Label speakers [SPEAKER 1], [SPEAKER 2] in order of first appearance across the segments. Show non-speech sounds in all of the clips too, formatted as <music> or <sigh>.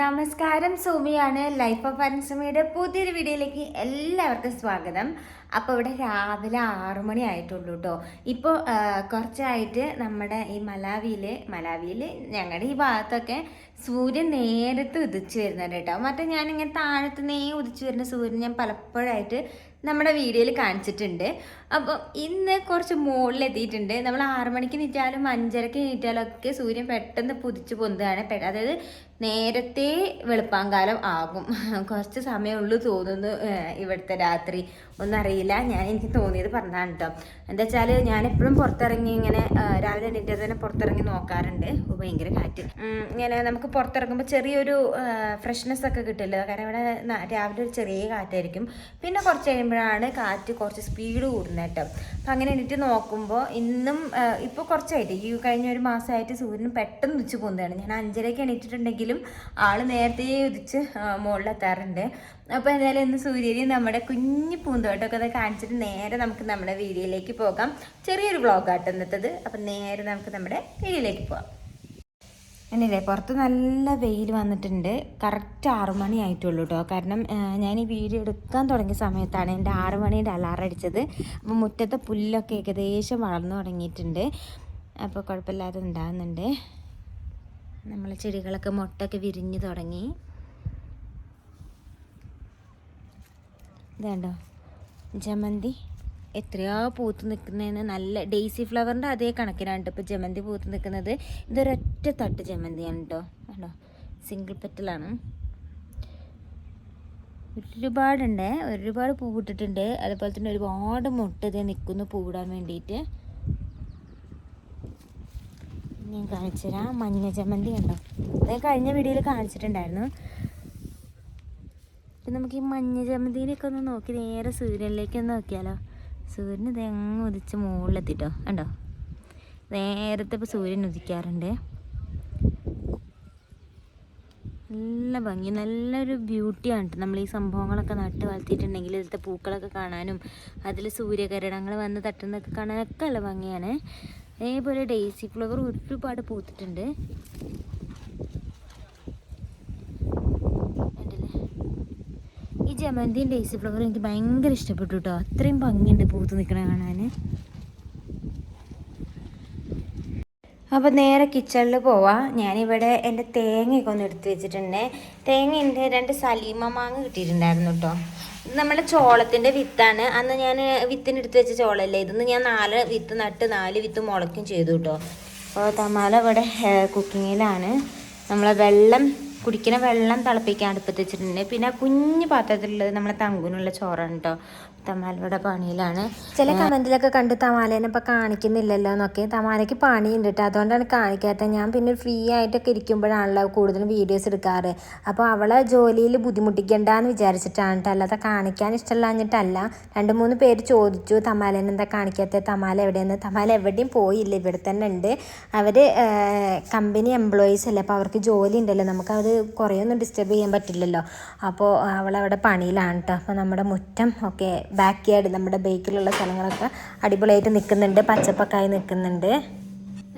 [SPEAKER 1] നമസ്കാരം സോമിയാണ്. Life of അൻസമയുടെ പുതിയൊരു വീഡിയോയിലേക്ക് എല്ലാവർക്കും സ്വാഗതം. അപ്പോൾ ഇവിടെ രാവിലെ ആറു മണി ആയിട്ടുള്ളൂ കേട്ടോ ഇപ്പോൾ കുറച്ചായിട്ട് നമ്മുടെ ഈ മലാവിയിൽ മലാവിയിൽ ഞങ്ങളുടെ ഈ ഭാഗത്തൊക്കെ സൂര്യൻ നേരത്തെ ഉദിച്ചു വരുന്നുണ്ട് കേട്ടോ മറ്റേ ഞാനിങ്ങനെ താഴത്ത് നേ ഉദിച്ചു വരുന്ന സൂര്യൻ ഞാൻ പലപ്പോഴായിട്ട് നമ്മുടെ വീഡിയോയിൽ കാണിച്ചിട്ടുണ്ട്. അപ്പോൾ ഇന്ന് കുറച്ച് മുകളിലെത്തിയിട്ടുണ്ട് നമ്മൾ ആറു മണിക്ക് നീറ്റാലും അഞ്ചരക്ക് നീറ്റാലും ഒക്കെ സൂര്യൻ പെട്ടെന്ന് പുതിച്ച് പൊന്തുകയാണ്. അതായത് നേരത്തെ വെളുപ്പാങ്കാലം ആകും. <laughs> കുറച്ച് സമയമുള്ളൂ തോന്നുന്നു ഇവിടുത്തെ രാത്രി. ഒന്നും അറിയില്ല. ഞാൻ എനിക്ക് തോന്നിയത് പറഞ്ഞതാണ് കേട്ടോ എന്താ വെച്ചാൽ ഞാൻ എപ്പോഴും പുറത്തിറങ്ങി ഇങ്ങനെ രാവിലെ എണീറ്റ് തന്നെ പുറത്തിറങ്ങി നോക്കാറുണ്ട്. ഭയങ്കര കാറ്റ്. ഇങ്ങനെ നമുക്ക് പുറത്തിറങ്ങുമ്പോൾ ചെറിയൊരു ഫ്രഷ്നെസ് ഒക്കെ കിട്ടില്ല. കാരണം ഇവിടെ രാവിലെ ഒരു ചെറിയ കാറ്റായിരിക്കും. പിന്നെ കുറച്ച് കഴിയുമ്പോഴാണ് കാറ്റ് കുറച്ച് സ്പീഡ് കൂടുന്നത് കേട്ടോ. അപ്പം അങ്ങനെ എണീറ്റ് നോക്കുമ്പോൾ ഇന്നും ഇപ്പോൾ കുറച്ചായിട്ട്. ഈ കഴിഞ്ഞ ഒരു മാസമായിട്ട് സൂര്യൻ പെട്ടെന്ന് ഉച്ച പോകുന്നതാണ് ഞാൻ അഞ്ചരയ്ക്ക് എണീറ്റിട്ടുണ്ടെങ്കിലും ആൾ നേരത്തെ ഉദിച്ച് മുകളിലെത്താറുണ്ട് അപ്പോൾ എന്തായാലും ഇന്ന് സൂര്യനെ നമ്മുടെ കുഞ്ഞു പൂന്തോട്ടമൊക്കെ അത് കാണിച്ചിട്ട് നേരെ നമുക്ക് നമ്മുടെ വീഡിയോയിലേക്ക് പോകാം. ചെറിയൊരു വ്ളോഗാട്ടോ ഇന്നത്തത്. അപ്പം നേരെ നമുക്ക് നമ്മുടെ വീഡിയോയിലേക്ക് പോകാം എന്നില്ലേ പുറത്ത് നല്ല വെയിൽ വന്നിട്ടുണ്ട്. കറക്റ്റ് ആറുമണി ആയിട്ടുള്ളൂ കേട്ടോ കാരണം ഞാൻ ഈ വീഡിയോ എടുക്കാൻ തുടങ്ങിയ സമയത്താണ് എന്റെ ആറുമണീന്റെ അലാറം അടിച്ചത്. അപ്പോൾ മുറ്റത്തെ പുല്ലൊക്കെ ഏകദേശം വളർന്നു തുടങ്ങിയിട്ടുണ്ട്. അപ്പോൾ കുഴപ്പമില്ലാതെ ഉണ്ടാകുന്നുണ്ട്. നമ്മളെ ചെടികളൊക്കെ മുട്ടൊക്കെ വിരിഞ്ഞു തുടങ്ങി. ഇതുണ്ടോ. ജമന്തി. എത്രയോ പൂത്ത് നിൽക്കുന്നതിന് നല്ല ഡെയ്സി ഫ്ലവറിന്റെ അതേ കണക്കിനാണ് കേട്ടോ ഇപ്പോൾ ജമന്തി പൂത്ത് നിൽക്കുന്നത് ഇതൊരൊറ്റ തട്ട് ജമന്തിയാണ് കേട്ടോ കണ്ടോ? സിംഗിൾ പെറ്റലാണ്. ഒരുപാടുണ്ട്. ഒരുപാട് പൂവിട്ടിട്ടുണ്ട് അതുപോലെ തന്നെ ഒരുപാട് മുട്ട ഇത് നിൽക്കുന്നു പൂവിടാൻ വേണ്ടിയിട്ട് ഞാൻ കാണിച്ചു തരാം മഞ്ഞ ജമന്തി ഉണ്ടോ അത് കഴിഞ്ഞ വീഡിയോയിൽ കാണിച്ചിട്ടുണ്ടായിരുന്നു. അപ്പം നമുക്ക് ഈ മഞ്ഞ ജമന്തിയിലൊക്കെ ഒന്ന് നോക്കി നേരെ സൂര്യനിലേക്ക് ഒന്ന് നോക്കിയാലോ? സൂര്യൻ ഇത് എങ്ങ് ഉദിച്ച് മുകളിലെത്തിട്ടോ. കണ്ടോ? നേരത്തെ ഇപ്പോൾ സൂര്യൻ ഉദിക്കാറുണ്ട്. നല്ല ഭംഗി നല്ലൊരു ബ്യൂട്ടിയാണ് ട്ടോ. നമ്മൾ ഈ സംഭവങ്ങളൊക്കെ നട്ട് വളർത്തിയിട്ടുണ്ടെങ്കിൽ ഇതിലത്തെ പൂക്കളൊക്കെ കാണാനും അതിൽ സൂര്യകിരണങ്ങൾ വന്ന് തട്ടുന്നതൊക്കെ കാണാനൊക്കെ നല്ല ഭംഗിയാണ്. അതേപോലെ ഡെയ്സി ഫ്ലവർ ഒരുപാട് പൂത്തിട്ടുണ്ട് കണ്ടില്ലേ ഈ ജമന്തിയും ഡേസി ഫ്ലവർ എനിക്ക് ഭയങ്കര ഇഷ്ടപ്പെട്ടു കേട്ടോ അത്രയും ഭംഗിയുണ്ട് പൂത്ത് നിൽക്കണ കാണാൻ. അപ്പോൾ നേരെ കിച്ചണിൽ പോവാം. ഞാനിവിടെ എന്റെ തേങ്ങയൊക്കെ ഒന്ന് എടുത്ത് വെച്ചിട്ടുണ്ട്. തേങ്ങ എന്റെ രണ്ട് സലീമ മാങ്ങ കിട്ടിയിട്ടുണ്ടായിരുന്നു കേട്ടോ ഇത് നമ്മുടെ ചോളത്തിന്റെ വിത്താണ്. അന്ന് ഞാൻ വിത്തിന് എടുത്ത് വെച്ച ചോളല്ലേ ഇതൊന്ന് ഞാൻ നാല് വിത്ത് നട്ട് നാല് വിത്ത് മുളയ്ക്കും ചെയ്തു കേട്ടോ അപ്പോൾ തമാല ഇവിടെ കുക്കിങ്ങിലാണ്. നമ്മളെ വെള്ളം കുടിക്കുന്ന വെള്ളം തിളപ്പിക്കാൻ അടുപ്പത്ത് വെച്ചിട്ടുണ്ട്. പിന്നെ ആ കുഞ്ഞു പാത്രത്തിലുള്ളത് നമ്മളെ തങ്കുനുള്ള ചോറാണ് കേട്ടോ തമാലയുടെ പണിയിലാണ്. ചില കമന്റിലൊക്കെ കണ്ട് തമാലേനെ ഇപ്പൊ കാണിക്കുന്നില്ലല്ലോ എന്നൊക്കെ തമാലയ്ക്ക് പണി ഉണ്ട് കേട്ടോ അതുകൊണ്ടാണ് കാണിക്കാത്തത്. ഞാൻ പിന്നെ ഫ്രീ ആയിട്ടൊക്കെ ഇരിക്കുമ്പോഴാണല്ലോ കൂടുതലും വീഡിയോസ് എടുക്കാറ്. അപ്പോൾ അവളെ ജോലിയിൽ ബുദ്ധിമുട്ടിക്കണ്ടെന്ന് വിചാരിച്ചിട്ടാണ് കേട്ടോ അല്ലാതെ കാണിക്കാൻ ഇഷ്ടമല്ലാഞ്ഞിട്ടല്ല. രണ്ട് മൂന്ന് പേര് ചോദിച്ചു തമാലേനെ എന്താ കാണിക്കാത്തത് തമാല എവിടെയെന്ന്? തമാല എവിടെയും പോയില്ല. ഇവിടെ തന്നെ ഉണ്ട്. അവർ കമ്പനി എംപ്ലോയീസ് അല്ലേ? അപ്പോൾ അവർക്ക് ജോലി ഉണ്ടല്ലോ. നമുക്ക് അത് കുറേ ഒന്നും ഡിസ്റ്റർബ് ചെയ്യാൻ പറ്റില്ലല്ലോ. അപ്പോൾ അവളവിടെ പണിയിലാണ് കേട്ടോ അപ്പോൾ നമ്മുടെ മുറ്റം ഒക്കെ ബാക്ക് യാർഡ് നമ്മുടെ ബേക്കിലുള്ള സ്ഥലങ്ങളൊക്കെ അടിപൊളിയായിട്ട് നിൽക്കുന്നുണ്ട് പച്ചപ്പൊക്കായി നിൽക്കുന്നുണ്ട്.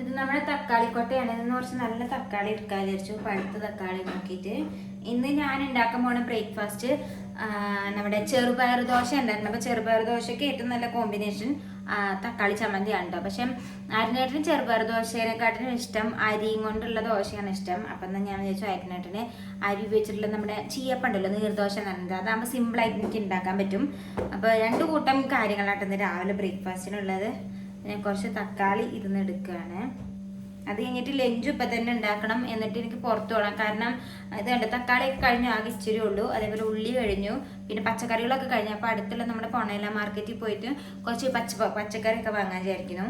[SPEAKER 1] ഇത് നമ്മുടെ തക്കാളി കൊട്ടയാണ് ഇന്ന് കുറച്ച് നല്ല തക്കാളി എടുക്കാൻ വിചാരിച്ചു. പഴുത്ത തക്കാളി നോക്കിയിട്ട്. ഇന്ന് ഞാൻ ഉണ്ടാക്കാൻ പോണ ബ്രേക്ക്ഫാസ്റ്റ് നമ്മുടെ ചെറുപയർ ദോശ ഉണ്ടായിരുന്നു. അപ്പോൾ ചെറുപയർ ദോശയ്ക്ക് ഏറ്റവും നല്ല കോമ്പിനേഷൻ തക്കാളി ചമ്മന്തിയാണ് കേട്ടോ പക്ഷെ അരിനേട്ടിന് ചെറുപയർ ദോശേനെക്കാട്ടിനും ഇഷ്ടം അരിയും കൊണ്ടുള്ള ദോശയാണ് ഇഷ്ടം. അപ്പം എന്നാൽ ഞാൻ വിചാരിച്ചു അരിനേട്ടിന് അരി ഉപയോഗിച്ചിട്ടുള്ള നമ്മുടെ ചീയപ്പുണ്ടല്ലോ നീർദോശ എന്ന് പറയുന്നത്. അതാകുമ്പോൾ സിമ്പിളായിട്ട് എനിക്ക് ഉണ്ടാക്കാൻ പറ്റും. അപ്പോൾ രണ്ട് കൂട്ടം കാര്യങ്ങളായിട്ട് ഇന്ന് രാവിലെ ബ്രേക്ക്ഫാസ്റ്റിനുള്ളത് ഞാൻ കുറച്ച് തക്കാളി ഇരുന്ന് എടുക്കുകയാണ്. അത് കഴിഞ്ഞിട്ട് ലഞ്ച് ഇപ്പം തന്നെ ഉണ്ടാക്കണം എന്നിട്ട് എനിക്ക് പുറത്തു പോകണം. കാരണം ഇത് കണ്ട് തക്കാളിയൊക്കെ കഴിഞ്ഞു ആകെ ഇച്ചിരി ഉള്ളൂ. അതേപോലെ ഉള്ളി കഴിഞ്ഞു. പിന്നെ പച്ചക്കറികളൊക്കെ കഴിഞ്ഞു. അപ്പോൾ അടുത്തുള്ള നമ്മുടെ പൊണയില മാർക്കറ്റിൽ പോയിട്ട് കുറച്ച് പച്ച പച്ചക്കറിയൊക്കെ വാങ്ങാൻ വിചാരിക്കുന്നു.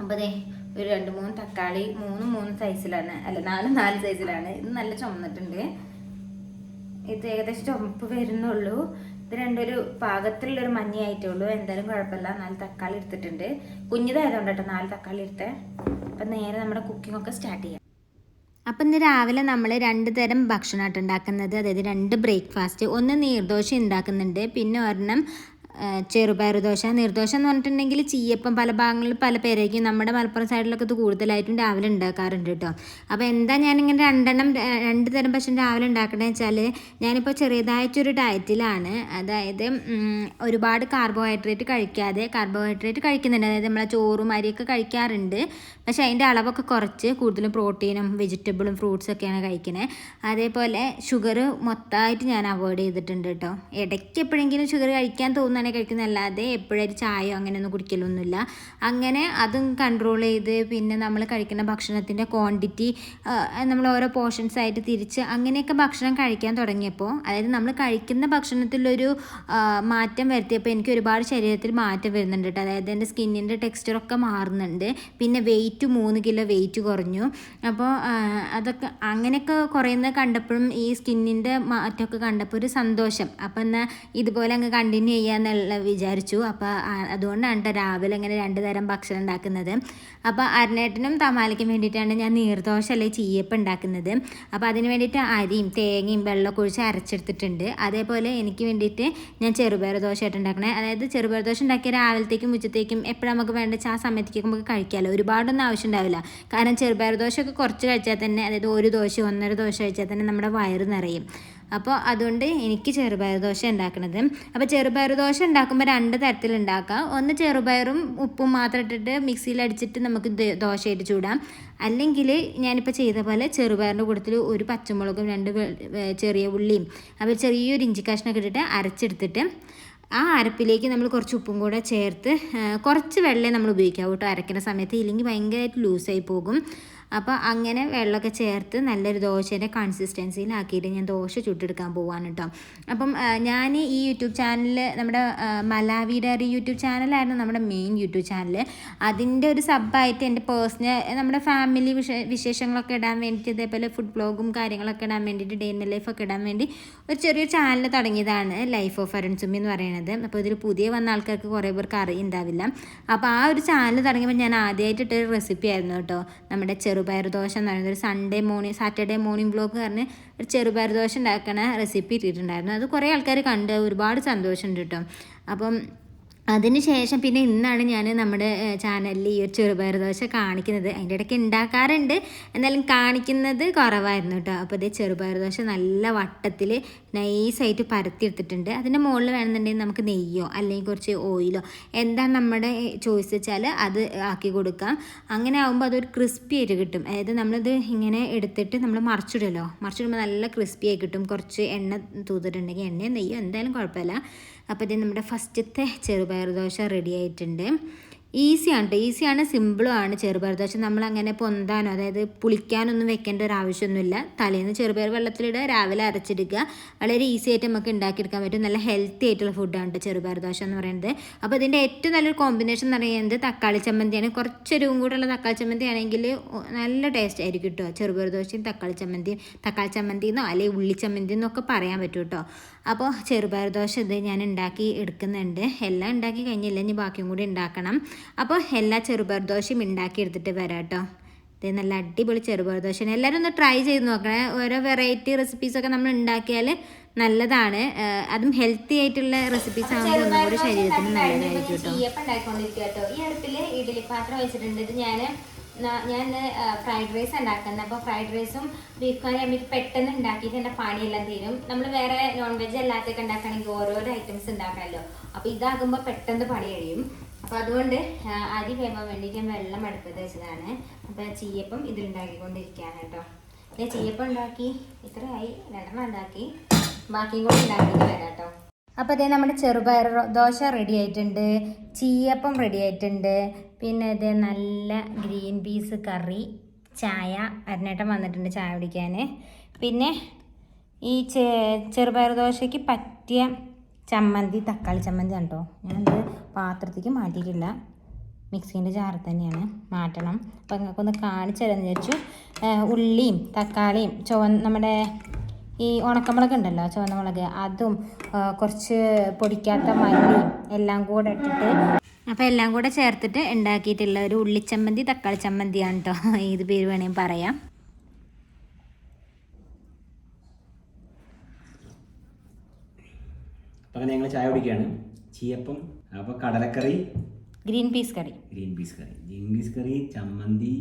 [SPEAKER 1] അപ്പോൾ അതെ ഒരു രണ്ട് മൂന്ന് തക്കാളി മൂന്ന് മൂന്ന് സൈസിലാണ്. അല്ല നാല് നാല് സൈസിലാണ്. ഇത് നല്ല ചുമന്നിട്ടുണ്ട്. ഇത് ഏകദേശം ചുമപ്പ് വരുന്നുള്ളൂ. ഇത് രണ്ടൊരു പാകത്തിലുള്ളൊരു മഞ്ഞയായിട്ടേ ഉള്ളൂ എന്തായാലും കുഴപ്പമില്ല. നാല് തക്കാളി എടുത്തിട്ടുണ്ട്. കുഞ്ഞിതായതുകൊണ്ട് കേട്ടോ നാല് തക്കാളി എടുത്ത്. അപ്പം നേരെ നമ്മുടെ കുക്കിംഗ് ഒക്കെ സ്റ്റാർട്ട് ചെയ്യാം. അപ്പം ഇന്ന് രാവിലെ നമ്മൾ രണ്ട് തരം ഭക്ഷണമായിട്ട് ഉണ്ടാക്കുന്നത്. അതായത് രണ്ട് ബ്രേക്ക്ഫാസ്റ്റ് ഒന്ന് നീർദോശ ഉണ്ടാക്കുന്നുണ്ട്. പിന്നെ ഒരെണ്ണം ചെറുപയർ ദോശ നീർദോശ എന്ന് പറഞ്ഞിട്ടുണ്ടെങ്കിൽ ചീയപ്പം പല ഭാഗങ്ങളിൽ പല പേരായിരിക്കും നമ്മുടെ മലപ്പുറം സൈഡിലൊക്കെ ഇത് കൂടുതലായിട്ടും രാവിലെ ഉണ്ടാക്കാറുണ്ട് കേട്ടോ. അപ്പോൾ എന്താ ഞാനിങ്ങനെ രണ്ടെണ്ണം രണ്ട് തരം പക്ഷേ രാവിലെ ഉണ്ടാക്കണമെന്ന് വെച്ചാൽ ഞാനിപ്പോൾ ചെറിയതായിട്ടൊരു ഡയറ്റിലാണ്. അതായത് ഒരുപാട് കാർബോഹൈഡ്രേറ്റ് കഴിക്കാതെ കാർബോഹൈഡ്രേറ്റ് കഴിക്കുന്നുണ്ട്. അതായത് നമ്മളെ ചോറും അരിയൊക്കെ കഴിക്കാറുണ്ട്. പക്ഷേ അതിന്റെ അളവൊക്കെ കുറച്ച് കൂടുതലും പ്രോട്ടീനും വെജിറ്റബിളും ഫ്രൂട്ട്സും ഒക്കെയാണ് കഴിക്കുന്നത് അതേപോലെ ഷുഗർ മൊത്തമായിട്ട് ഞാൻ അവോയ്ഡ് ചെയ്തിട്ടുണ്ട് കേട്ടോ. ഇടയ്ക്ക് എപ്പോഴെങ്കിലും ഷുഗർ കഴിക്കാൻ തോന്നുകയാണെങ്കിൽ കഴിക്കുന്നതല്ലാതെ എപ്പോഴും ചായയോ അങ്ങനെയൊന്നും കുടിക്കലൊന്നുമില്ല. അങ്ങനെ അതും കൺട്രോൾ ചെയ്ത് പിന്നെ നമ്മൾ കഴിക്കുന്ന ഭക്ഷണത്തിന്റെ ക്വാണ്ടിറ്റി നമ്മൾ ഓരോ പോർഷൻസ് ആയിട്ട് തിരിച്ച് അങ്ങനെയൊക്കെ ഭക്ഷണം കഴിക്കാൻ തുടങ്ങിയപ്പോൾ അതായത് നമ്മൾ കഴിക്കുന്ന ഭക്ഷണത്തിലൊരു മാറ്റം വരുത്തിയപ്പോൾ എനിക്ക് ഒരുപാട് ശരീരത്തിൽ മാറ്റം വരുന്നുണ്ട് കേട്ടോ. അതായത് എന്റെ സ്കിന്നിന്റെ ടെക്സ്ചറൊക്കെ മാറുന്നുണ്ട്. പിന്നെ വെയിറ്റ് മൂന്ന് കിലോ വെയിറ്റ് കുറഞ്ഞു. അപ്പോൾ അതൊക്കെ അങ്ങനെയൊക്കെ കുറയുന്നത് കണ്ടപ്പോഴും ഈ സ്കിന്നിന്റെ മാറ്റമൊക്കെ കണ്ടപ്പോൾ ഒരു സന്തോഷം. അപ്പം എന്നാൽ ഇതുപോലെ അങ്ങ് കണ്ടിന്യൂ ചെയ്യാന്നുള്ള വിചാരിച്ചു. അപ്പോൾ അതുകൊണ്ടാണ് കേട്ടോ രാവിലെ ഇങ്ങനെ രണ്ട് തരം ഭക്ഷണം ഉണ്ടാക്കുന്നത്. അപ്പോൾ അരനേട്ടനും തമാലയ്ക്കും വേണ്ടിയിട്ടാണ് ഞാൻ നീർദോശ അല്ലെങ്കിൽ ചീയപ്പം ഉണ്ടാക്കുന്നത്. അപ്പോൾ അതിന് വേണ്ടിയിട്ട് അരിയും തേങ്ങയും വെള്ളം ഒഴിച്ച് അരച്ചെടുത്തിട്ടുണ്ട്. അതേപോലെ എനിക്ക് വേണ്ടിയിട്ട് ഞാൻ ചെറുപയർ ദോശ ആയിട്ട് ഉണ്ടാക്കണേ. അതായത് ചെറുപയർ ദോശ ഉണ്ടാക്കിയ രാവിലത്തേക്കും ഉച്ചത്തേക്കും എപ്പോഴും നമുക്ക് വേണ്ട ആ സമയത്തേക്ക് നമുക്ക് കഴിക്കാമല്ലോ. ഒരുപാടൊന്നും ആവശ്യം ഉണ്ടാവില്ല കാരണം ചെറുപയർ ദോശയൊക്കെ കുറച്ച് കഴിച്ചാൽ തന്നെ അതായത് ഒരു ദോശ ഒന്നര ദോശ കഴിച്ചാൽ തന്നെ നമ്മുടെ വയറ് നിറയും. അപ്പോൾ അതുകൊണ്ട് എനിക്ക് ചെറുപയർ ദോശ ഉണ്ടാക്കുന്നത് അപ്പോൾ ചെറുപയർ ദോശ ഉണ്ടാക്കുമ്പോൾ രണ്ട് തരത്തിൽ ഉണ്ടാക്കാം. ഒന്ന് ചെറുപയറും ഉപ്പും മാത്രം ഇട്ടിട്ട് മിക്സിയിൽ അടിച്ചിട്ട് നമുക്ക് ദോശയായിട്ട് ചൂടാം. അല്ലെങ്കിൽ ഞാനിപ്പോൾ ചെയ്ത പോലെ ചെറുപയറിന്റെ കൂട്ടത്തിൽ ഒരു പച്ചമുളകും രണ്ട് ചെറിയ ഉള്ളിയും അപ്പോൾ ചെറിയൊരു ഇഞ്ചി കഷ്ണമൊക്കെ ഇട്ടിട്ട് അരച്ചെടുത്തിട്ട് ആ അരപ്പിലേക്ക് നമ്മൾ കുറച്ച് ഉപ്പും കൂടെ ചേർത്ത് കുറച്ച് വെള്ളം നമ്മൾ ഉപയോഗിക്കാം കേട്ടോ അരക്കുന്ന സമയത്ത് ഇല്ലെങ്കിൽ ഭയങ്കരമായിട്ട് ലൂസായി പോകും. അപ്പോൾ അങ്ങനെ വെള്ളമൊക്കെ ചേർത്ത് നല്ലൊരു ദോശേന്റെ കൺസിസ്റ്റൻസിയിലാക്കിയിട്ട് ഞാൻ ദോശ ചുട്ടെടുക്കാൻ പോവാണ് കേട്ടോ അപ്പം ഞാൻ ഈ യൂട്യൂബ് ചാനൽ നമ്മുടെ മലാവി ഡയറി യൂട്യൂബ് ചാനലായിരുന്നു നമ്മുടെ മെയിൻ യൂട്യൂബ് ചാനൽ അതിന്റെ ഒരു സബായിട്ട് എന്റെ പേഴ്സണൽ നമ്മുടെ ഫാമിലി വിശേ വിശേഷങ്ങളൊക്കെ ഇടാൻ വേണ്ടിയിട്ട് ഇതേപോലെ ഫുഡ് ബ്ലോഗും കാര്യങ്ങളൊക്കെ ഇടാൻ വേണ്ടിയിട്ട് ഡേ ഇൻ ലൈഫൊക്കെ ഇടാൻ വേണ്ടി ഒരു ചെറിയൊരു ചാനൽ തുടങ്ങിയതാണ് ലൈഫ് ഓഫ് അരുൺ സുമി എന്ന് പറയുന്നത്. അപ്പോൾ ഇതിൽ പുതിയ വന്ന ആൾക്കാർക്ക് കുറേ പേർക്ക് അറിയുണ്ടാവില്ല. അപ്പോൾ ആ ഒരു ചാനൽ തുടങ്ങിയപ്പോൾ ഞാൻ ആദ്യമായിട്ട് ഇട്ടൊരു റെസിപ്പി ആയിരുന്നു കേട്ടോ നമ്മുടെ ചെറുപയർ ദോശ എന്ന് പറയുന്നത് ഒരു Sunday morning Saturday morning blog പറഞ്ഞ് ഒരു ചെറുപയർ ദോശ ഉണ്ടാക്കണ റെസിപ്പി ഇട്ടിട്ടുണ്ടായിരുന്നു. അത് കുറേ ആൾക്കാർ കണ്ട് ഒരുപാട് സന്തോഷമുണ്ട് കേട്ടോ. അപ്പം അതിന് ശേഷം പിന്നെ ഇന്നാണ് ഞാൻ നമ്മുടെ ചാനലിൽ ഈ ഒരു ചെറുപയർ ദോശ കാണിക്കുന്നത്. അതിന്റെ ഇടയ്ക്ക് ഉണ്ടാക്കാറുണ്ട്. എന്നാലും കാണിക്കുന്നത് കുറവായിരുന്നു കേട്ടോ. അപ്പോൾ ഇതേ ചെറുപയർ ദോശ നല്ല വട്ടത്തിൽ നൈസായിട്ട് പരത്തിയെടുത്തിട്ടുണ്ട്. അതിന്റെ മുകളിൽ വേണമെന്നുണ്ടെങ്കിൽ നമുക്ക് നെയ്യോ അല്ലെങ്കിൽ കുറച്ച് ഓയിലോ എന്താ നമ്മുടെ ചോയ്സ് വെച്ചാൽ അത് ആക്കി കൊടുക്കാം. അങ്ങനെ ആകുമ്പോൾ അതൊരു ക്രിസ്പി ആയിട്ട് കിട്ടും. അതായത് നമ്മളിത് ഇങ്ങനെ എടുത്തിട്ട് നമ്മൾ മറിച്ചിടുമല്ലോ. മറിച്ചിടുമ്പോൾ നല്ല ക്രിസ്പി ആയി കിട്ടും. കുറച്ച് എണ്ണ തൂത്തിട്ടുണ്ടെങ്കിൽ എണ്ണയോ നെയ്യോ എന്തായാലും കുഴപ്പമില്ല. അപ്പോൾ ഇത് നമ്മുടെ ഫസ്റ്റത്തെ ചെറുപയർ ദോശ റെഡി ആയിട്ടുണ്ട്. ഈസിയാണ് കേട്ടോ ഈസിയാണ് സിമ്പിളും ആണ് ചെറുപയർ ദോശ. നമ്മൾ അങ്ങനെ പൊന്താനോ അതായത് പുളിക്കാനൊന്നും വെക്കേണ്ട ഒരു ആവശ്യമൊന്നുമില്ല. തലേന്ന് ചെറുപയർ വെള്ളത്തിലിടുക രാവിലെ അരച്ചെടുക്കുക വളരെ ഈസി ആയിട്ട് നമുക്ക് ഉണ്ടാക്കിയെടുക്കാൻ പറ്റും. നല്ല ഹെൽത്തി ആയിട്ടുള്ള ഫുഡാണ് കേട്ടോ ചെറുപയർ ദോശ എന്ന് പറയുന്നത്. അപ്പോൾ ഇതിന്റെ ഏറ്റവും നല്ലൊരു കോമ്പിനേഷൻ എന്ന് പറയുന്നത് തക്കാളി ചമ്മന്തിയാണ്. കുറച്ചൊരു കൂടുള്ള തക്കാളി ചമ്മന്തി ആണെങ്കിൽ നല്ല ടേസ്റ്റ് ആയിരിക്കും കേട്ടോ ചെറുപയർ ദോശയും തക്കാളി ചമ്മന്തിയും തക്കാളി ചമ്മന്തി എന്നോ അല്ലെങ്കിൽ ഉള്ളി ചമ്മന്തി എന്നൊക്കെ പറയാൻ പറ്റും കേട്ടോ അപ്പോൾ ചെറുപയർ ദോശ ഇത് ഞാൻ ഉണ്ടാക്കി എടുക്കുന്നുണ്ട്. എല്ലാം ഉണ്ടാക്കി കഴിഞ്ഞില്ല? ഇനി ബാക്കിയും കൂടി ഉണ്ടാക്കണം. അപ്പോൾ എല്ലാ ചെറുപയർ ദോശയും ഉണ്ടാക്കി എടുത്തിട്ട് വരാം കേട്ടോ ഇത് നല്ല അടിപൊളി ചെറുപയർ ദോശയാണ് എല്ലാവരും ഒന്ന് ട്രൈ ചെയ്ത് നോക്കണേ. ഓരോ വെറൈറ്റി റെസിപ്പീസൊക്കെ നമ്മൾ ഉണ്ടാക്കിയാൽ നല്ലതാണ്. അതും ഹെൽത്തി ആയിട്ടുള്ള റെസിപ്പീസ് ആകുമ്പോൾ ഒന്നും കൂടി ശരീരത്തിന് നല്ലതായിരിക്കും കേട്ടോ. ഈ അടുപ്പിൽ ഇഡ്ഡലി പാത്രം വെച്ചിട്ടുണ്ട്. ഇത് ഞാൻ ഞാൻ ഫ്രൈഡ് റൈസ് ഉണ്ടാക്കുന്നത്. അപ്പോൾ ഫ്രൈഡ് റൈസും ബീഫ് കറി നമുക്ക് പെട്ടെന്ന് ഉണ്ടാക്കിയിട്ട് എന്റെ പണിയെല്ലാം തീരും. നമ്മൾ വേറെ നോൺ വെജ് അല്ലാത്തൊക്കെ ഉണ്ടാക്കുകയാണെങ്കിൽ ഓരോരോ ഐറ്റംസ് ഉണ്ടാക്കണമല്ലോ അപ്പോൾ ഇതാകുമ്പോൾ പെട്ടെന്ന് പണി കഴിയും. അപ്പോൾ അതുകൊണ്ട് അരി വേവാൻ വേണ്ടിയിട്ട് ഞാൻ വെള്ളം അടുപ്പത്ത് വെച്ചതാണ്. അപ്പോൾ ചീയപ്പം ഇതിലുണ്ടാക്കിക്കൊണ്ടിരിക്കുകയാണ് കേട്ടോ. ഞാൻ ചീയപ്പം ഉണ്ടാക്കി. ഇത്രയായി. രണ്ടെണ്ണം ഉണ്ടാക്കി. ബാക്കിയും കൂടി ഉണ്ടാക്കിയിട്ട് വരാം കേട്ടോ. അപ്പോൾ അതേ നമ്മുടെ ചെറുപയർ ദോശ റെഡി ആയിട്ടുണ്ട്. ചീയപ്പം റെഡി ആയിട്ടുണ്ട്. പിന്നെ ഇതേ നല്ല ഗ്രീൻ പീസ് കറി ചായ അരനേട്ടം വന്നിട്ടുണ്ട് ചായ കുടിക്കാൻ പിന്നെ ഈ ചെറുപയർ ദോശയ്ക്ക് പറ്റിയ ചമ്മന്തി തക്കാളി ചമ്മന്തി ഉണ്ടോ ഞാനത് പാത്രത്തേക്ക് മാറ്റിയിട്ടില്ല. മിക്സീന്റെ ജാറിൽ തന്നെയാണ് മാറ്റണം. അപ്പോൾ നിങ്ങൾക്കൊന്ന് കാണിച്ചു തരാമെന്ന് വിചാരിച്ചു. ഉള്ളിയും തക്കാളിയും ചുവ നമ്മുടെ ഈ ഉണക്കമുളക് ഉണ്ടല്ലോ ചുവന്ന മുളക് അതും കുറച്ച് പൊടിക്കാത്ത മല്ലി എല്ലാം കൂടെ ഇട്ടിട്ട് അപ്പോൾ എല്ലാം കൂടെ ചേർത്തിട്ട് ഉണ്ടാക്കിയിട്ടുള്ള ഒരു ഉള്ളിച്ചമ്മന്തി തക്കാളി ചമ്മന്തിയാണ് കേട്ടോ ഏത് <laughs> പേര് വേണമെങ്കിൽ പറയാം.
[SPEAKER 2] അങ്ങനെ ഞങ്ങൾ ചായ കുടിക്കുകയാണ് ചീയപ്പം അപ്പോൾ കടലക്കറി.
[SPEAKER 1] Green peas curry.
[SPEAKER 2] Green peas curry. Green peas curry ചമ്മന്തി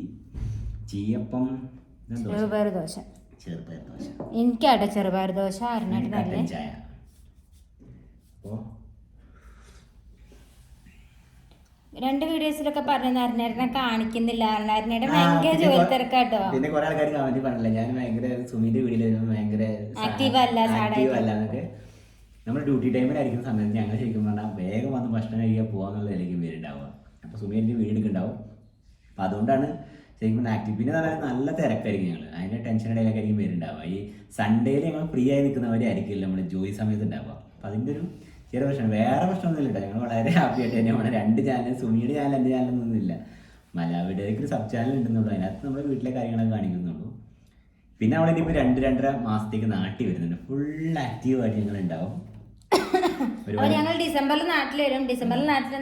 [SPEAKER 2] ചീയപ്പം ദോശ?
[SPEAKER 1] ചെറുപയർ ദോശ എനിക്കാട്ടോ ചെറുപയർ ദോശ അരിഞ്ഞിട്ട് നല്ല
[SPEAKER 2] ചായ.
[SPEAKER 1] രണ്ട് വീഡിയോസിലൊക്കെ പറഞ്ഞ അരുണേട്ടനെ കാണിക്കുന്നില്ല. അരുണേട്ടൻ ഭയങ്കര ജോലി തിരക്കാട്ടോ
[SPEAKER 2] പിന്നെ കുറെ ആൾക്കാർ കമന്റ് പറഞ്ഞില്ല ഞാൻ ഭയങ്കര സുമിന്റെ വീട്ടിൽ വരുമ്പോൾ ഭയങ്കര
[SPEAKER 1] അല്ല,
[SPEAKER 2] ആക്റ്റീവ് അല്ല എന്നൊക്കെ നമ്മൾ ഡ്യൂട്ടി ടൈമിലായിരിക്കുന്ന സമയത്ത് ഞങ്ങൾ ശരിക്കും പറഞ്ഞാൽ വേഗം വന്ന് ഭക്ഷണം കഴിക്കാൻ പോകാന്നുള്ള നിലയ്ക്ക് പേരുണ്ടാവുക അപ്പോൾ സുമി വീടൊക്കെ ഉണ്ടാവും അപ്പൊ അതുകൊണ്ടാണ് ശരിക്കും ആക്റ്റീവ് പിന്നെ പറഞ്ഞാൽ നല്ല തിരക്കായിരിക്കും ഞങ്ങൾ അതിന്റെ ടെൻഷൻ ഇടയിലൊക്കെ വരുന്നുണ്ടാവുക. ഈ സൺഡേയിൽ ഞങ്ങൾ ഫ്രീ ആയി നിൽക്കുന്നവരായിരിക്കില്ല നമ്മൾ ജോലി സമയത്ത് ഉണ്ടാവുക. അപ്പൊ അതിന്റെ ഒരു ചെറിയ പ്രശ്നം വേറെ പ്രശ്നമൊന്നുമില്ല കേട്ടോ ഞങ്ങൾ വളരെ ഹാപ്പി ആയിട്ട് തന്നെയാണ്. രണ്ട് ചാനൽ സുമിയുടെ ചാനൽ എന്റെ ചാനലൊന്നുമില്ല മലയാളിയുടേക്ക് ഒരു സബ് ചാനൽ ഉണ്ടെന്നുള്ളൂ. അതിനകത്ത് നമ്മുടെ വീട്ടിലെ കാര്യങ്ങളൊക്കെ കാണിക്കുന്നുള്ളൂ. പിന്നെ അവിടെ ഇനിയിപ്പോൾ രണ്ട് രണ്ടര മാസത്തേക്ക് <coughs> നാട്ടിൽ വരുന്നുണ്ട്. ഫുൾ ആക്റ്റീവ് ആയിട്ട് ഞങ്ങൾ ഉണ്ടാവും
[SPEAKER 1] ഞങ്ങൾ ഡിസംബറിൽ നാട്ടിൽ വരും. ഡിസംബറിൽ നാട്ടിൽ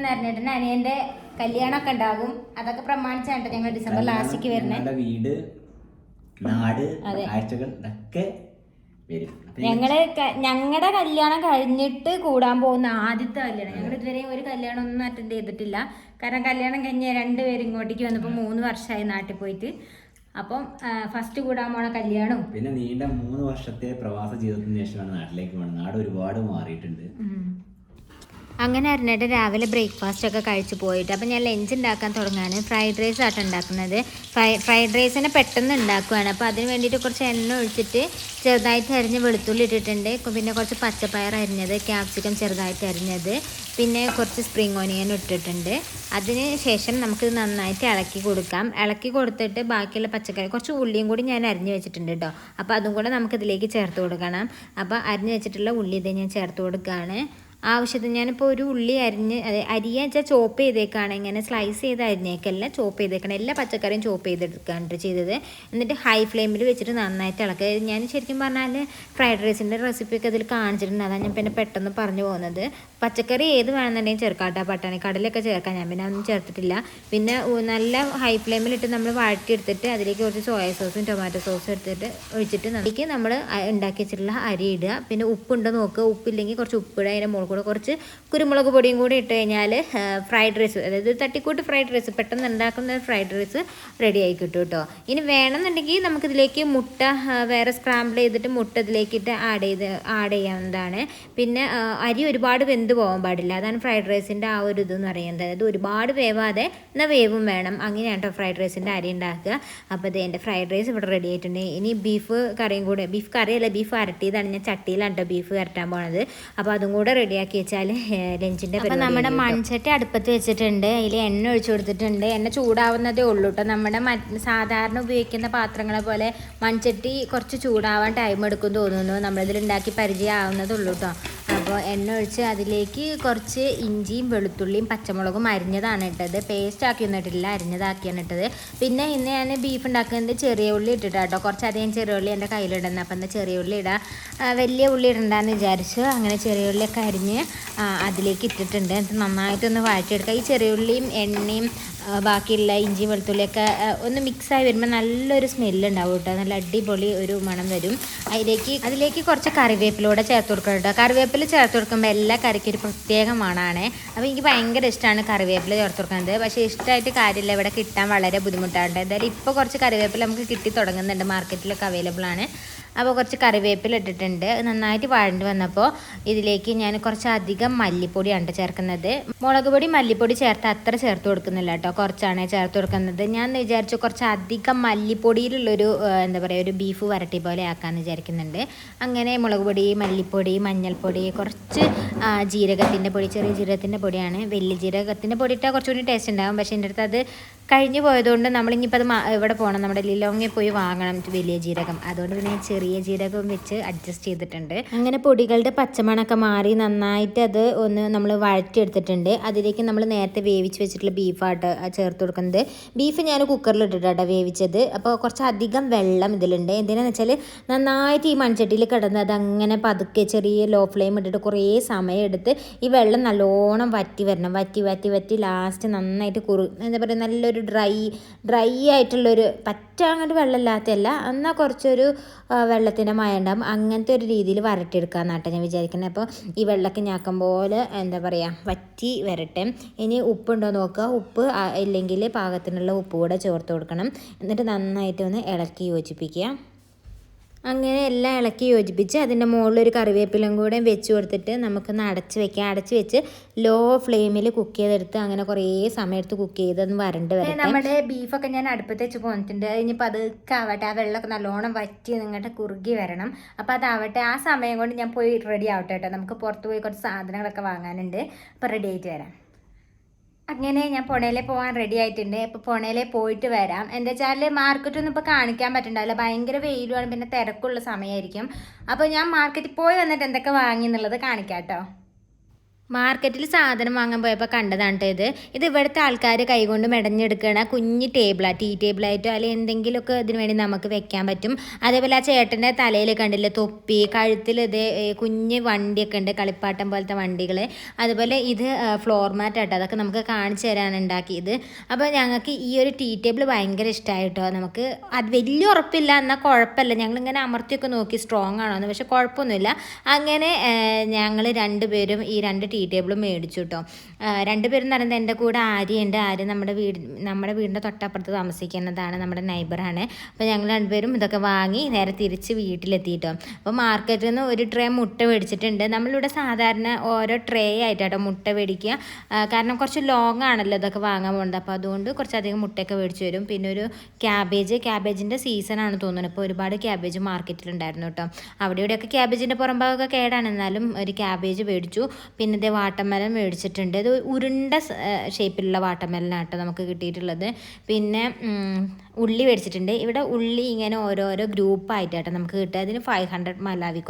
[SPEAKER 1] അനിയന്റെ കല്യാണമൊക്കെ ഉണ്ടാകും. അതൊക്കെ പ്രമാണിച്ചാണ് ഞങ്ങൾ ഡിസംബർ ലാസ്റ്റിക്ക് വരുന്നത്.
[SPEAKER 2] വീട് നാട്
[SPEAKER 1] ആഴ്ചകൾ
[SPEAKER 2] കാഴ്ചകൾ ഇതൊക്കെ വരും.
[SPEAKER 1] ഞങ്ങൾ ഞങ്ങളുടെ കല്യാണം കഴിഞ്ഞിട്ട് കൂടാൻ പോകുന്ന ആദ്യത്തെ കല്യാണം. ഞങ്ങൾ ഇതുവരെ ഒരു കല്യാണം ഒന്നും അറ്റൻഡ് ചെയ്തിട്ടില്ല. കാരണം കല്യാണം കഴിഞ്ഞ് രണ്ടുപേരും ഇങ്ങോട്ടേക്ക് വന്നപ്പോൾ മൂന്ന് വർഷമായി നാട്ടിൽ പോയിട്ട്. അപ്പം ഫസ്റ്റ് കൂടാൻ പോണ കല്യാണം
[SPEAKER 2] പിന്നെ നീണ്ട മൂന്ന് വർഷത്തെ പ്രവാസ ജീവിതത്തിന് ശേഷമാണ് നാട്ടിലേക്ക് പോകുന്നത് നാട് ഒരുപാട് മാറിയിട്ടുണ്ട്.
[SPEAKER 1] അങ്ങനെ അറിഞ്ഞിട്ട് രാവിലെ ബ്രേക്ക്ഫാസ്റ്റ് ഒക്കെ കഴിച്ച് പോയിട്ട് അപ്പോൾ ഞാൻ ലഞ്ച് ഉണ്ടാക്കാൻ തുടങ്ങാണ്. ഫ്രൈഡ് റൈസ് ആട്ടോ ഉണ്ടാക്കുന്നത്. ഫ്രൈ ഫ്രൈഡ് റൈസിനെ പെട്ടെന്ന് ഉണ്ടാക്കുകയാണ് അപ്പോൾ അതിന് വേണ്ടിയിട്ട് കുറച്ച് എണ്ണ ഒഴിച്ചിട്ട് ചെറുതായിട്ട് അരിഞ്ഞ് വെളുത്തുള്ളി ഇട്ടിട്ടുണ്ട്. പിന്നെ കുറച്ച് പച്ചപ്പയർ അരിഞ്ഞത് ക്യാപ്സിക്കം ചെറുതായിട്ട് അരിഞ്ഞത് പിന്നെ കുറച്ച് സ്പ്രിങ് ഓനിയൻ ഇട്ടിട്ടുണ്ട്. അതിന് ശേഷം നമുക്ക് നന്നായിട്ട് ഇളക്കി കൊടുക്കാം. ഇളക്കി കൊടുത്തിട്ട് ബാക്കിയുള്ള പച്ചക്കറി കുറച്ച് ഉള്ളിയും കൂടി ഞാൻ അരിഞ്ഞ് വെച്ചിട്ടുണ്ട് കേട്ടോ അപ്പോൾ അതും കൂടെ നമുക്കിതിലേക്ക് ചേർത്ത് കൊടുക്കണം. അപ്പോൾ അരിഞ്ഞ് വെച്ചിട്ടുള്ള ഉള്ളി ഇത് ഞാൻ ചേർത്ത് കൊടുക്കുകയാണ് ആവശ്യത്തിന് ഞാനിപ്പോൾ ഒരു ഉള്ളി അരിഞ്ഞ് അരിയ വെച്ചാൽ ചോപ്പ് ചെയ്തേക്കാണ്. ഇങ്ങനെ സ്ലൈസ് ചെയ്ത് അരിഞ്ഞേക്കല്ല ചോപ്പ് ചെയ്തേക്കണം. എല്ലാ പച്ചക്കറിയും ചോപ്പ് ചെയ്തെടുക്കാണ് ചെയ്തത്. എന്നിട്ട് ഹൈ ഫ്ലെയിമിൽ വെച്ചിട്ട് നന്നായിട്ട് ഇളക്കുക ഞാൻ ശരിക്കും പറഞ്ഞാൽ ഫ്രൈഡ് റൈസിന്റെ റെസിപ്പിയൊക്കെ ഇതിൽ കാണിച്ചിട്ടുണ്ട്. അതാണ് ഞാൻ പിന്നെ പെട്ടെന്ന് പറഞ്ഞു പോകുന്നത്. പച്ചക്കറി ഏത് വേണമെന്നുണ്ടെങ്കിൽ ചേർക്കാം കേട്ടോ പട്ടാണി കടലൊക്കെ ചേർക്കാം. ഞാൻ പിന്നെ ഒന്നും ചേർത്തിട്ടില്ല. പിന്നെ നല്ല ഹൈ ഫ്ലെയിമിലിട്ട് നമ്മൾ വഴറ്റിയെടുത്തിട്ട് അതിലേക്ക് കുറച്ച് സോയ സോസും ടൊമാറ്റോ സോസും എടുത്തിട്ട് ഒഴിച്ചിട്ട് നമുക്ക് നമ്മൾ ഉണ്ടാക്കി വെച്ചിട്ടുള്ള അരി ഇടുക. പിന്നെ ഉപ്പുണ്ടോ നോക്കുക ഉപ്പില്ലെങ്കിൽ കുറച്ച് ഉപ്പിടുക അതിന്റെ മുകളിൽ കൂടെ കുറച്ച് കുരുമുളക് പൊടിയും കൂടി ഇട്ട് കഴിഞ്ഞാൽ ഫ്രൈഡ് റൈസ് അതായത് തട്ടിക്കൂട്ട് ഫ്രൈഡ് റൈസ് പെട്ടെന്ന് ഉണ്ടാക്കുന്ന ഫ്രൈഡ് റൈസ് റെഡി ആയി കിട്ടും കേട്ടോ ഇനി വേണമെന്നുണ്ടെങ്കിൽ നമുക്കിതിലേക്ക് മുട്ട വേറെ സ്ക്രാമ്പിൾ ചെയ്തിട്ട് മുട്ട ഇതിലേക്കിട്ട് ആഡ് ചെയ്ത് ആഡ് ചെയ്യാവുന്നതാണ്. പിന്നെ അരി ഒരുപാട് വെന്ത് പോകാൻ പാടില്ല. അതാണ് ഫ്രൈഡ് റൈസിന്റെ ആ ഒരു ഇതെന്ന് പറയുന്നത്. അതായത് ഒരുപാട് വേവാതെ എന്നാൽ വേവും വേണം. അങ്ങനെയാണ് കേട്ടോ ഫ്രൈഡ് റൈസിന്റെ അരി ഉണ്ടാക്കുക. അപ്പോൾ ഇത് എന്റെ ഫ്രൈഡ് റൈസ് ഇവിടെ റെഡി ആയിട്ടുണ്ട്. ഇനി ബീഫ് കറിയും കൂടെ ബീഫ് കറിയല്ല ബീഫ് വരട്ടിയതാണ്. ഞാൻ ചട്ടിയിലാണ് കേട്ടോ ബീഫ് വരട്ടാൻ പോണത്. അപ്പോൾ അതും കൂടെ റെഡിയാക്കി വെച്ചാൽ ലഞ്ചിന്റെ അപ്പോൾ നമ്മുടെ മൺചട്ടി അടുപ്പത്ത് വെച്ചിട്ടുണ്ട്. അതിൽ എണ്ണ ഒഴിച്ചു കൊടുത്തിട്ടുണ്ട്. എണ്ണ ചൂടാവുന്നതേ ഉള്ളൂ കേട്ടോ നമ്മുടെ സാധാരണ ഉപയോഗിക്കുന്ന പാത്രങ്ങളെ പോലെ മൺചട്ടി കുറച്ച് ചൂടാവാൻ ടൈം എടുക്കും തോന്നുന്നു. നമ്മളിതിൽ ഉണ്ടാക്കി പരിചയമാവുന്നതേ ഉള്ളൂ കേട്ടോ അപ്പോൾ എണ്ണ ഒഴിച്ച് അതിലേക്ക് കുറച്ച് ഇഞ്ചിയും വെളുത്തുള്ളിയും പച്ചമുളകും അരിഞ്ഞതാണ് ഇട്ടത്. പേസ്റ്റ് ആക്കി ഒന്നിട്ടില്ല അരിഞ്ഞതാക്കിയാണ് ഇട്ടത്. പിന്നെ ഇന്ന് ഞാൻ ബീഫ് ഉണ്ടാക്കുന്നത് ചെറിയ ഉള്ളി ഇട്ടിട്ട് കേട്ടോ കുറച്ചധികം ചെറിയ ഉള്ളി എന്റെ കയ്യിലിടുന്നത് അപ്പം എന്താ ചെറിയ ഉള്ളി ഇടാം. വലിയ ഉള്ളി ഇടണ്ടെന്ന് വിചാരിച്ചു. അങ്ങനെ ചെറിയ ഉള്ളിയൊക്കെ അരിഞ്ഞ് അതിലേക്ക് ഇട്ടിട്ടുണ്ട്. എന്നിട്ട് നന്നായിട്ടൊന്ന് വഴറ്റിയെടുക്കുക ഈ ചെറിയ ഉള്ളിയും എണ്ണയും ബാക്കിയുള്ള ഇഞ്ചി വെളുത്തുള്ളിയൊക്കെ ഒന്ന് മിക്സായി വരുമ്പോൾ നല്ലൊരു സ്മെല്ലുണ്ടാവും കേട്ടോ. നല്ല അടിപൊളി ഒരു മണം വരും. അതിലേക്ക് അതിലേക്ക് കുറച്ച് കറിവേപ്പിലൂടെ ചേർത്ത് കൊടുക്കണം കേട്ടോ. കറിവേപ്പില ചേർത്ത് കൊടുക്കുമ്പോൾ എല്ലാ കറിക്കും ഒരു പ്രത്യേക മണമാണ് അപ്പോൾ എനിക്ക് ഭയങ്കര ഇഷ്ടമാണ് കറിവേപ്പില ചേർത്ത് കൊടുക്കുന്നത്. പക്ഷേ ഇഷ്ടമായിട്ട് കാര്യമില്ല. ഇവിടെ കിട്ടാൻ വളരെ ബുദ്ധിമുട്ടാണ് എന്തായാലും ഇപ്പോൾ കുറച്ച് കറിവേപ്പില നമുക്ക് കിട്ടി തുടങ്ങുന്നുണ്ട്. മാർക്കറ്റിലൊക്കെ അവൈലബിൾ ആണ്. അപ്പോൾ കുറച്ച് കറിവേപ്പില ഇട്ടിട്ടുണ്ട്. നന്നായിട്ട് വഴണ്ട് വന്നപ്പോൾ ഇതിലേക്ക് ഞാൻ കുറച്ചധികം മല്ലിപ്പൊടിയാണ് ചേർക്കുന്നത്. മുളക് പൊടി മല്ലിപ്പൊടി ചേർത്ത് അത്ര ചേർത്ത് കൊടുക്കുന്നില്ല കേട്ടോ. കുറച്ചാണ് ചേർത്ത് കൊടുക്കുന്നത്. ഞാൻ വിചാരിച്ചു കുറച്ച് അധികം മല്ലിപ്പൊടിയിലുള്ളൊരു എന്താ പറയുക ഒരു ബീഫ് വരട്ടി പോലെ ആക്കാമെന്ന് വിചാരിക്കുന്നുണ്ട്. അങ്ങനെ മുളക് പൊടി മല്ലിപ്പൊടി മഞ്ഞൾപ്പൊടി കുറച്ച് ജീരകത്തിന്റെ പൊടി ചെറിയ ജീരകത്തിന്റെ പൊടിയാണ്. വലിയ ജീരകത്തിന്റെ പൊടി ഇട്ടാൽ കുറച്ചുകൂടി ടേസ്റ്റ് ഉണ്ടാകും പക്ഷേ എന്റെ അടുത്ത് അത് കഴിഞ്ഞു പോയതുകൊണ്ട് നമ്മളിനിയിപ്പോൾ അത് ഇവിടെ പോകണം നമ്മുടെ ലിലോങ്ങിൽ പോയി വാങ്ങണം വലിയ ജീരകം. അതുകൊണ്ട് പിന്നെ ചെറിയ ജീരകം വെച്ച് അഡ്ജസ്റ്റ് ചെയ്തിട്ടുണ്ട്. അങ്ങനെ പൊടികളുടെ പച്ചമണൊക്കെ മാറി നന്നായിട്ട് അത് ഒന്ന് നമ്മൾ വഴറ്റിയെടുത്തിട്ടുണ്ട്. അതിലേക്ക് നമ്മൾ നേരത്തെ വേവിച്ച് വെച്ചിട്ടുള്ള ബീഫായിട്ട് ചേർത്ത് കൊടുക്കുന്നത്. ബീഫ് ഞാൻ കുക്കറിൽ ഇട്ടിട്ടാണ് വേവിച്ചത്. അപ്പോൾ കുറച്ച് അധികം വെള്ളം ഇതിലുണ്ട്. എന്തിനാന്ന് വെച്ചാൽ നന്നായിട്ട് ഈ മൺചട്ടിയിൽ കിടന്ന് അത് അങ്ങനെ പതുക്കെ ചെറിയ ലോ ഫ്ലെയിം ഇട്ടിട്ട് കുറേ സമയം എടുത്ത് ഈ വെള്ളം നല്ലോണം വറ്റി വരണം. വറ്റി വറ്റി വറ്റി ലാസ്റ്റ് നന്നായിട്ട് കുറു എന്താ പറയുക നല്ലൊരു ഒരു ഡ്രൈ ഡ്രൈ ആയിട്ടുള്ളൊരു പറ്റ അങ്ങോട്ട് വെള്ളമില്ലാത്തല്ല എന്നാൽ കുറച്ചൊരു വെള്ളത്തിന്റെ മയ ഉണ്ടാകും അങ്ങനത്തെ ഒരു രീതിയിൽ വരട്ടിയെടുക്കാമെന്നാട്ടെ ഞാൻ വിചാരിക്കുന്നത് അപ്പോൾ ഈ വെള്ളമൊക്കെ ഞാക്കം പോലെ എന്താ പറയുക വറ്റി വരട്ടെ. ഇനി ഉപ്പുണ്ടോ നോക്കുക. ഉപ്പ് ഇല്ലെങ്കിൽ പാകത്തിനുള്ള ഉപ്പ് കൂടെ ചേർത്ത് കൊടുക്കണം. എന്നിട്ട് നന്നായിട്ട് ഒന്ന് ഇളക്കി യോജിപ്പിക്കുക. അങ്ങനെ എല്ലാം ഇളക്കി യോജിപ്പിച്ച് അതിന്റെ മുകളിൽ ഒരു കറിവേപ്പിലും കൂടെ വെച്ച് കൊടുത്തിട്ട് നമുക്കൊന്ന് അടച്ച് വെക്കാം. അടച്ച് വെച്ച് ലോ ഫ്ലെയിമിൽ കുക്ക് ചെയ്തെടുത്ത് അങ്ങനെ കുറേ സമയത്ത് കുക്ക് ചെയ്തൊന്ന് വരണ്ട് വരും നമ്മുടെ ബീഫൊക്കെ ഞാൻ അടുപ്പത്ത് വെച്ച് പോന്നിട്ടുണ്ട്. ഇനിയിപ്പോൾ അതൊക്കെ ആവട്ടെ ആ വെള്ളമൊക്കെ നല്ലോണം വറ്റി നിങ്ങളുടെ കുറുകി വരണം. അപ്പോൾ അതാവട്ടെ ആ സമയം കൊണ്ട് ഞാൻ പോയി റെഡി ആവട്ടെ കേട്ടോ നമുക്ക് പുറത്ത് പോയി കുറച്ച് സാധനങ്ങളൊക്കെ വാങ്ങാനുണ്ട്. അപ്പോൾ റെഡി ആയിട്ട് വരാം. അങ്ങനെ ഞാൻ പുണയിലെ പോകാൻ റെഡി ആയിട്ടുണ്ട്. ഇപ്പോൾ പുണയിലെ പോയിട്ട് വരാം. എന്റെ വെച്ചാൽ മാർക്കറ്റൊന്നും ഇപ്പോൾ കാണിക്കാൻ പറ്റുന്നുണ്ടാവില്ല ഭയങ്കര വെയിലുമാണ് പിന്നെ തിരക്കുള്ള സമയമായിരിക്കും അപ്പോൾ ഞാൻ മാർക്കറ്റിൽ പോയി വന്നിട്ട് എന്തൊക്കെ വാങ്ങി എന്നുള്ളത് കാണിക്കാം കേട്ടോ മാർക്കറ്റിൽ സാധനം വാങ്ങാൻ പോയപ്പോൾ കണ്ടതാണ് ഇത്. ഇത് ഇവിടുത്തെ ആൾക്കാർ കൈകൊണ്ട് മെടഞ്ഞെടുക്കണ കുഞ്ഞ് ടേബിളാണ് ടീ ടേബിളായിട്ടോ അല്ലെങ്കിൽ എന്തെങ്കിലുമൊക്കെ ഇതിന് വേണ്ടി നമുക്ക് വെക്കാൻ പറ്റും. അതേപോലെ ആ ചേട്ടന്റെ തലയിൽ കണ്ടില്ലേ തൊപ്പി കഴുത്തിൽ ഇത് കുഞ്ഞ് വണ്ടിയൊക്കെ ഉണ്ട്. കളിപ്പാട്ടം പോലത്തെ വണ്ടികൾ അതുപോലെ ഇത് ഫ്ലോർ മാറ്റ് ആട്ടോ. അതൊക്കെ നമുക്ക് കാണിച്ചു തരാണ് ഉണ്ടാക്കിയത്. അപ്പോൾ ഞങ്ങൾക്ക് ഈ ഒരു ടീ ടേബിൾ ഭയങ്കര ഇഷ്ടമായിട്ടോ നമുക്ക് അത് വലിയ ഉറപ്പില്ല. എന്നാൽ കുഴപ്പമില്ല. ഞങ്ങളിങ്ങനെ അമർത്തിയൊക്കെ നോക്കി സ്ട്രോങ് ആണോ എന്ന് പക്ഷെ കുഴപ്പമൊന്നുമില്ല. അങ്ങനെ ഞങ്ങൾ രണ്ടുപേരും ഈ രണ്ട് ടേബിളും മേടിച്ചു കേട്ടോ രണ്ടുപേരും പറയുന്നത് എന്റെ കൂടെ ആര്യയുണ്ട് ആര്യ നമ്മുടെ വീട് നമ്മുടെ വീടിന്റെ തൊട്ടപ്പുറത്ത് താമസിക്കുന്നതാണ് നമ്മുടെ നൈബറാണ് അപ്പോൾ ഞങ്ങൾ രണ്ടുപേരും ഇതൊക്കെ വാങ്ങി നേരെ തിരിച്ച് വീട്ടിലെത്തി കേട്ടോ അപ്പോൾ മാർക്കറ്റിൽ നിന്ന് ഒരു ട്രേ മുട്ട മേടിച്ചിട്ടുണ്ട്. നമ്മളിവിടെ സാധാരണ ഓരോ ട്രേ ആയിട്ടാട്ടോ മുട്ട മേടിക്കുക. കാരണം കുറച്ച് ലോങ് ആണല്ലോ ഇതൊക്കെ വാങ്ങാൻ പോകുന്നത് അപ്പോൾ അതുകൊണ്ട് കുറച്ചധികം മുട്ടയൊക്കെ മേടിച്ച് വരും പിന്നെ ഒരു ക്യാബേജ് ക്യാബേജിന്റെ സീസണാണ് തോന്നുന്നത്. ഇപ്പോൾ ഒരുപാട് ക്യാബേജ് മാർക്കറ്റിലുണ്ടായിരുന്നു കേട്ടോ. അവിടെ ഇവിടെയൊക്കെ ക്യാബേജിന്റെ പുറംഭാഗമൊക്കെ കേടാണ്. എന്നാലും ഒരു ക്യാബേജ് മേടിച്ചു. പിന്നെ ഇതേ വാട്ടർമെലൻ മേടിച്ചിട്ടുണ്ട്. ഇത് ഉരുണ്ട ഷേപ്പിലുള്ള വാട്ടർമെലനാണ് കേട്ടോ നമുക്ക് കിട്ടിയിട്ടുള്ളത്. പിന്നെ ഉള്ളി മേടിച്ചിട്ടുണ്ട്. ഇവിടെ ഉള്ളി ഇങ്ങനെ ഓരോരോ ഗ്രൂപ്പായിട്ടാട്ടോ നമുക്ക് കിട്ടുക. അതിന് ഫൈവ് ഹൺഡ്രഡ് മലാവി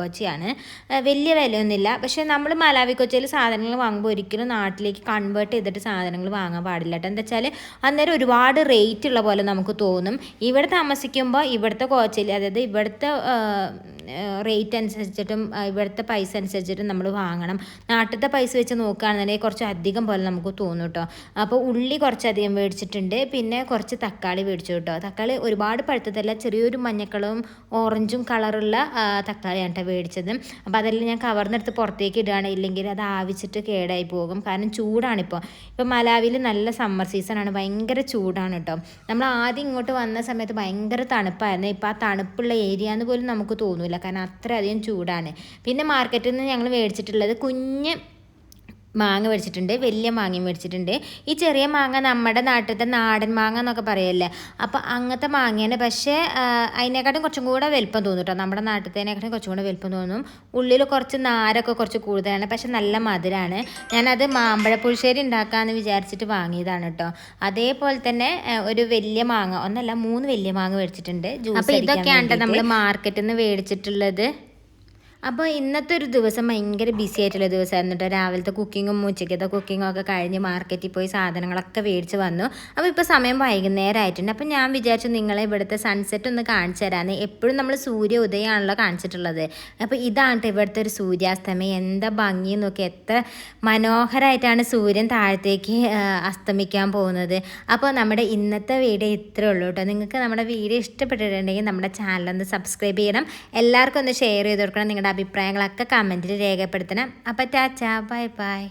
[SPEAKER 1] വലിയ വിലയൊന്നുമില്ല. പക്ഷേ നമ്മൾ മലാവി കൊച്ചയിൽ സാധനങ്ങൾ വാങ്ങുമ്പോൾ ഒരിക്കലും നാട്ടിലേക്ക് കൺവേർട്ട് ചെയ്തിട്ട് സാധനങ്ങൾ വാങ്ങാൻ പാടില്ല കേട്ടോ. എന്താ വെച്ചാൽ അന്നേരം ഒരുപാട് റേറ്റ് ഉള്ള പോലെ നമുക്ക് തോന്നും. ഇവിടെ താമസിക്കുമ്പോൾ ഇവിടുത്തെ കോച്ചയിൽ അതായത് ഇവിടുത്തെ റേറ്റ് അനുസരിച്ചിട്ടും ഇവിടുത്തെ പൈസ അനുസരിച്ചിട്ടും നമ്മൾ വാങ്ങണം. നാട്ടിലത്തെ പൈസ വെച്ച് നോക്കുകയാണെന്നുണ്ടെങ്കിൽ കുറച്ച് അധികം പോലെ നമുക്ക് തോന്നും കേട്ടോ. അപ്പോൾ ഉള്ളി കുറച്ചധികം മേടിച്ചിട്ടുണ്ട്. പിന്നെ കുറച്ച് തക്കാളി മേടിച്ചു കേട്ടോ. തക്കാളി ഒരുപാട് പഴുത്തതല്ല ചെറിയൊരു മഞ്ഞക്കളും ഓറഞ്ചും കളറുള്ള തക്കാളിയാണ് കേട്ടോ മേടിച്ചത്. അപ്പോൾ അതെല്ലാം ഞാൻ കവർന്നെടുത്ത് പുറത്തേക്ക് ഇടുകയാണ്. ഇല്ലെങ്കിൽ അത് ആവിച്ചിട്ട് കേടായി പോകും. കാരണം ചൂടാണിപ്പോൾ ഇപ്പോൾ മലാവിയിൽ നല്ല സമ്മർ സീസണാണ്. ഭയങ്കര ചൂടാണ് കേട്ടോ നമ്മൾ ആദ്യം ഇങ്ങോട്ട് വന്ന സമയത്ത് ഭയങ്കര തണുപ്പായിരുന്നു. ഇപ്പോൾ ആ തണുപ്പുള്ള ഏരിയ എന്ന് പോലും നമുക്ക് തോന്നില്ല കാരണം അത്രയധികം ചൂടാണ്. പിന്നെ മാർക്കറ്റിൽ നിന്ന് ഞങ്ങൾ മേടിച്ചിട്ടുള്ളത് കുഞ്ഞ് മാങ്ങ മേടിച്ചിട്ടുണ്ട് വലിയ മാങ്ങയും മേടിച്ചിട്ടുണ്ട്. ഈ ചെറിയ മാങ്ങ നമ്മുടെ നാട്ടിലത്തെ നാടൻ മാങ്ങ എന്നൊക്കെ പറയല്ലേ? അപ്പോൾ അങ്ങനത്തെ മാങ്ങയാണ് പക്ഷേ അതിനെക്കാട്ടും കുറച്ചും കൂടെ വലിപ്പം തോന്നും കേട്ടോ നമ്മുടെ നാട്ടിലത്തേനെക്കാട്ടും കുറച്ചും കൂടെ വലിപ്പം തോന്നും. ഉള്ളിൽ കുറച്ച് നാരൊക്കെ കുറച്ച് കൂടുതലാണ് പക്ഷെ നല്ല മധുരമാണ് ഞാനത് മാമ്പഴ പുളിശ്ശേരി ഉണ്ടാക്കാമെന്ന് വിചാരിച്ചിട്ട് വാങ്ങിയതാണ് കേട്ടോ അതേപോലെ തന്നെ ഒരു വലിയ മാങ്ങ ഒന്നല്ല മൂന്ന് വലിയ മാങ്ങ മേടിച്ചിട്ടുണ്ട്. ജ്യൂസ് അപ്പോൾ ഇതൊക്കെയാണ് നമ്മൾ മാർക്കറ്റിൽ നിന്ന് മേടിച്ചിട്ടുള്ളത്? അപ്പോൾ ഇന്നത്തെ ഒരു ദിവസം ഭയങ്കര ബിസി ആയിട്ടുള്ള ദിവസമായിരുന്നു കേട്ടോ രാവിലത്തെ കുക്കിങ്ങും ഉച്ചയ്ക്കത്തെ കുക്കിങ്ങും ഒക്കെ കഴിഞ്ഞ് മാർക്കറ്റിൽ പോയി സാധനങ്ങളൊക്കെ മേടിച്ച് വന്നു. അപ്പോൾ ഇപ്പോൾ സമയം വൈകുന്നേരം ആയിട്ടുണ്ട് അപ്പോൾ ഞാൻ വിചാരിച്ചു നിങ്ങളെ ഇവിടുത്തെ സൺസെറ്റ് ഒന്ന് കാണിച്ചു തരാമെന്ന് എപ്പോഴും നമ്മൾ സൂര്യ ഉദയമാണല്ലോ കാണിച്ചിട്ടുള്ളത്. അപ്പോൾ ഇതാണ് കേട്ടോ ഇവിടുത്തെ ഒരു സൂര്യാസ്തമയം. എന്താ ഭംഗി നോക്കി എത്ര മനോഹരമായിട്ടാണ് സൂര്യൻ താഴത്തേക്ക് അസ്തമിക്കാൻ പോകുന്നത്. അപ്പോൾ നമ്മുടെ ഇന്നത്തെ വീഡിയോ ഇത്രേ ഉള്ളൂ കേട്ടോ നിങ്ങൾക്ക് നമ്മുടെ വീഡിയോ ഇഷ്ടപ്പെട്ടിട്ടുണ്ടെങ്കിൽ നമ്മുടെ ചാനൽ ഒന്ന് സബ്സ്ക്രൈബ് ചെയ്യണം. എല്ലാവർക്കും ഒന്ന് ഷെയർ ചെയ്ത് കൊടുക്കണം. നിങ്ങളുടെ അഭിപ്രായങ്ങളൊക്കെ കമന്റിൽ രേഖപ്പെടുത്തണം. അപ്പോൾ ടാറ്റാ ബൈ ബൈ.